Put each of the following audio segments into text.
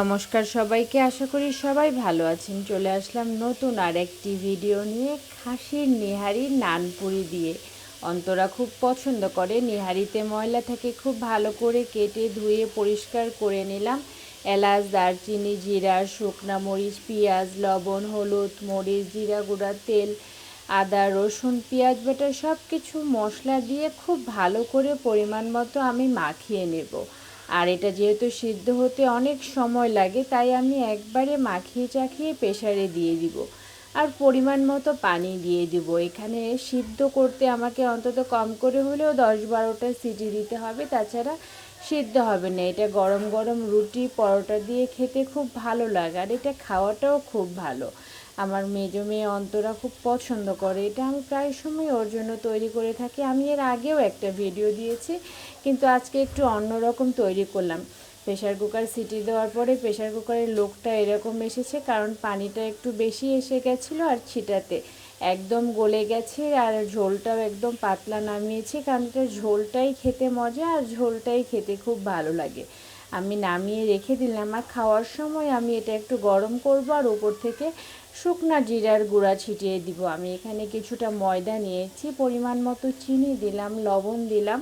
নমস্কার সবাইকে, আশা করি সবাই ভালো আছেন। চলে আসলাম নতুন আর একটি ভিডিও নিয়ে খাসির নিহারি নানপুরি দিয়ে। অন্তরা খুব পছন্দ করে, নিহারিতে ময়লা থাকে, খুব ভালো করে কেটে ধুয়ে পরিষ্কার করে নিলাম। এলাচ, দারচিনি, জিরা, শুকনা মরিচ, পেঁয়াজ, লবণ, হলুদ, মরিচ, জিরা গুঁড়া, তেল, আদা, রসুন, পেঁয়াজ বাটা সব কিছু মশলা দিয়ে খুব ভালো করে পরিমাণ মতো আমি মাখিয়ে নেব। আর এটা যেহেতু সিদ্ধ হতে অনেক সময় লাগে, তাই আমি একবারে মাখিয়ে চাখিয়ে প্রেশারে দিয়ে দিব। আর পরিমাণ মতো পানি দিয়ে দিব। এখানে সিদ্ধ করতে আমাকে অন্তত কম করে হলেও দশ বারোটা সিটি দিতে হবে, তাছাড়া সিদ্ধ হবে না। এটা গরম গরম রুটি, পরোটা দিয়ে খেতে খুব ভালো লাগে, আর এটা খাওয়াটাও খুব ভালো। আমার মেজো মেয়ে অন্তরা খুব পছন্দ করে। এটা আমি প্রায় সময় ওর জন্য তৈরি করে থাকি। আমি এর আগেও একটা ভিডিও দিয়েছি, কিন্তু আজকে একটু অন্যরকম তৈরি করলাম। প্রেশার কুকার সিটি দেওয়ার পরে প্রেশার কুকারের লোকটা এরকম এসেছে, কারণ পানিটা একটু বেশি এসে গেছিল আর ছিটাতে। একদম গলে গেছে আর ঝোলটাও একদম পাতলা নামিয়েছি, কারণ এটা ঝোলটাই খেতে মজা আর ঝোলটাই খেতে খুব ভালো লাগে। আমি নামিয়ে রেখে দিলাম আর খাওয়ার সময় আমি এটা একটু গরম করব আর ওপর থেকে শুকনা জিরার গুঁড়া ছিটিয়ে দিব। আমি এখানে কিছুটা ময়দা নিয়েছি, পরিমাণ মতো চিনি দিলাম, লবণ দিলাম।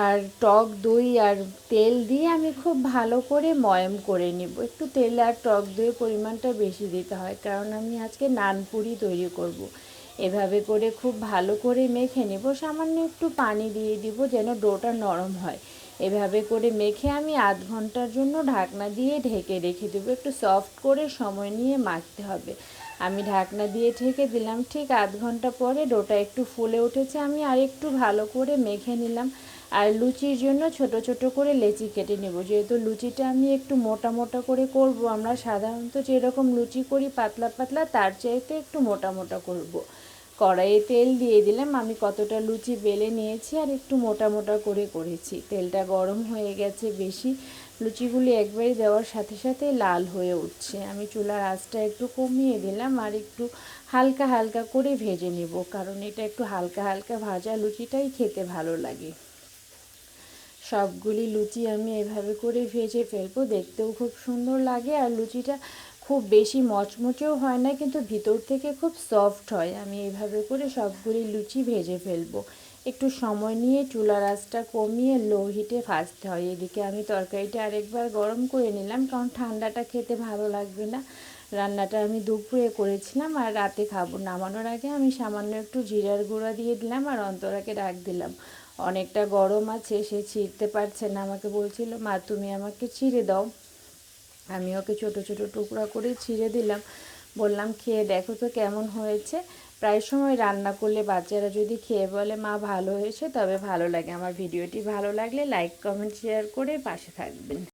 আর টক দই আর তেল দিয়ে আমি খুব ভালো করে ময়ম করে নিব। একটু তেল আর টক দইয়ের পরিমাণটা বেশি দিতে হয়, কারণ আমি আজকে নানপুরি তৈরি করব। এভাবে করে খুব ভালো করে মেখে নেব। সামান্য একটু পানি দিয়ে দিব যেন ডোটা নরম হয়। এভাবে করে মেখে আমি আধ ঘণ্টার জন্য ঢাকনা দিয়ে ঢেকে রেখে দেবো। একটু সফট করে সময় নিয়ে মাখতে হবে। আমি ঢাকনা দিয়ে ঢেকে দিলাম। ঠিক আধ ঘণ্টা পরে ডোটা একটু ফুলে উঠেছে। আমি আর একটু ভালো করে মেখে নিলাম। আর লুচির জন্য ছোট ছোট করে লেচি কেটে নেব। যেহেতু লুচিটা আমি একটু মোটা মোটা করে করব, আমরা সাধারণত যেরকম লুচি করি পাতলা পাতলা, তার চাইতে একটু মোটা মোটা করব। কড়াইয়ে তেল দিয়ে দিলাম। আমি কতটা লুচি বেলে নিয়েছি আর একটু মোটা মোটা করে করেছি। তেলটা গরম হয়ে গেছে বেশি। লুচিগুলি একবারে দেওয়ার সাথে সাথে লাল হয়ে উঠছে। আমি চুলার আঁচটা একটু কমিয়ে দিলাম আর একটু হালকা হালকা করে ভেজে নেব কারণ এটা একটু হালকা হালকা ভাজা লুচিটাই খেতে ভালো লাগে। সবগুলি লুচি আমি এভাবে করে ভেজে ফেলব। দেখতেও খুব সুন্দর লাগে আর লুচিটা খুব বেশি মচমচেও হয় না, কিন্তু ভিতর থেকে খুব সফট হয়। আমি এভাবে করে সবগুলি লুচি ভেজে ফেলব। একটু সময় নিয়ে চুলার আঁচটা কমিয়ে লো হিটে ভাজতে হয়। এদিকে আমি তরকারিটা আরেকবার গরম করে নিলাম, কারণ ঠান্ডাটা খেতে ভালো লাগবে না। রান্নাটা আমি দুপুরে করেছিলাম আর রাতে খাব। নামানোর আগে আমি সামান্য একটু জিরার গুঁড়া দিয়ে দিলাম আর অন্তরাকে ডাক দিলাম। অনেকটা গরম আছে, সে ছিঁড়তে পারছে না। আমাকে বলছিল, মা, তুমি আমাকে ছিঁড়ে দাও। আমি ওকে ছোট ছোট টুকরা করে ছিঁড়ে দিলাম। বললাম, খেয়ে দেখো তো কেমন হয়েছে। প্রায় সময় রান্না করলে বাচ্চারা যদি খেয়ে বলে, মা, ভালো হয়েছে, তবে ভালো লাগে। আমার ভিডিওটি ভালো লাগলে লাইক, কমেন্ট, শেয়ার করে পাশে থাকবেন।